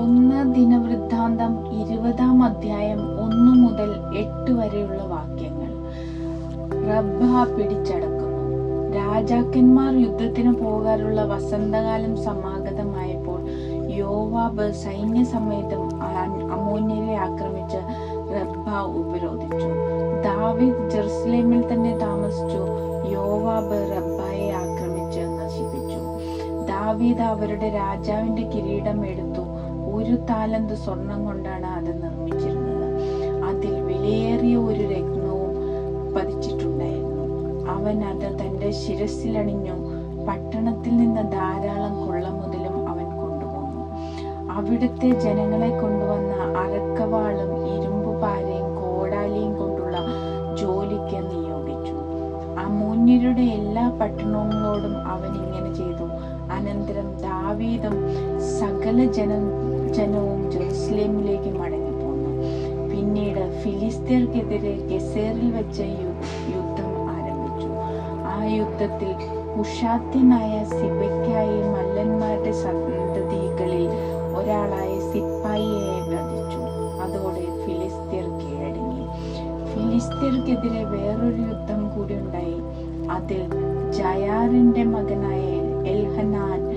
ഒന്ന് ദിനവൃത്താന്തം ഇരുപതാം അധ്യായം ഒന്നു മുതൽ എട്ട് വരെയുള്ള വാക്യങ്ങൾ. റബ്ബ പിടിച്ചടക്കുന്നു. രാജാക്കന്മാർ യുദ്ധത്തിന് പോകാറുള്ള വസന്തകാലം സമാഗതമായപ്പോൾ യോവാബ് സൈന്യസമേതം അമോന്യരെ ആക്രമിച്ച് റബ്ബ ഉപരോധിച്ചു. ദാവിദ് ജെറുസലേമിൽ തന്നെ താമസിച്ചു. യോവാബ് റബ്ബയെ ആക്രമിച്ച് നശിപ്പിച്ചു. ദാവീദ് അവരുടെ രാജാവിന്റെ കിരീടം എടുത്തു. ഒരു താലന്ത് സ്വർണം കൊണ്ടാണ് അത് നിർമ്മിച്ചിരുന്നത്. അതിൽ വിലയേറിയ ഒരു രത്നവും പതിച്ചിട്ടുണ്ടായിരുന്നു. അവൻ അത് തന്റെ ശിരസിലണിഞ്ഞു പട്ടണത്തിൽ നിന്ന് ധാരാളം കൊള്ള മുതലും അവൻ കൊണ്ടുപോന്നു. അവിടുത്തെ ജനങ്ങളെ കൊണ്ടുവന്ന അരക്കവാളും ഇരുമ്പുപാരയും കോടാലിയും അമൂന്യരുടെ എല്ലാ പട്ടണങ്ങളോടും അവൻ ഇങ്ങനെ ചെയ്തു. അനന്തരം ദാവീദും സകല ജന ജനവും ജെറുസലേമിലേക്ക് മടങ്ങിപ്പോന്നു. പിന്നീട് ഫിലിസ്തീർക്കെതിരെ ഗസേറിൽ വെച്ച യുദ്ധം ആരംഭിച്ചു. ആ യുദ്ധത്തിൽ ഉഷാത്യനായ സിബയ്ക്കായി മല്ലന്മാരുടെ സന്തതികളിൽ ഒരാളായ സിപ്പായിയെ വധിച്ചു. അതോടെ ഫിലിസ്തീർ കീഴടങ്ങി. ഫിലിസ്തീർക്കെതിരെ വേറൊരു യുദ്ധം കൂടി ഉണ്ടായി. അതിൽ ജയാറിന്റെ മകനായ എൽഹനാൻ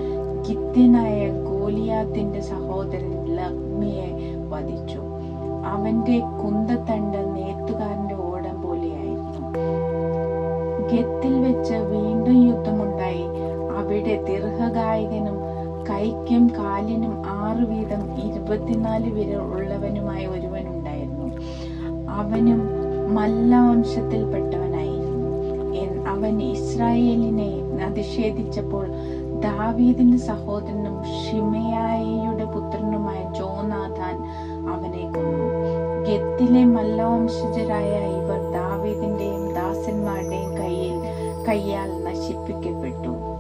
ഗിത്യനായ ഗോലിയാത്തിന്റെ സഹോദരൻ ലഗ്മിയെ വധിച്ചു. അവന്റെ കുന്തത്തണ്ട് നെയ്ത്തുകാരന്റെ ഓടം പോലെയായിരുന്നു. ഗത്തിൽ വെച്ച് വീണ്ടും യുദ്ധമുണ്ടായി. അവിടെ ദീർഘകായകനും കൈക്കും കാലിനും ആറ് വീതം ഇരുപത്തിനാല് വിരൽ ഉള്ളവനുമായ ഒരുവനുണ്ടായിരുന്നു. അവനും മല്ല വംശത്തിൽപ്പെട്ടവനായിരുന്നു എൻ- അവൻ ഇസ്രായേലിനെ അധിഷേധിച്ചപ്പോൾ ദാവീദിന്റെ സഹോദരനും ഷിമയായിയുടെ പുത്രനുമായ ജോനാഥാൻ അവനെ കൊന്നു. ഗത്തിലെ മല്ലവംശജരായ ഇവർ ദാവീദിന്റെയും ദാസന്മാരുടെയും കയ്യിൽ കയ്യാൽ നശിപ്പിക്കപ്പെട്ടു.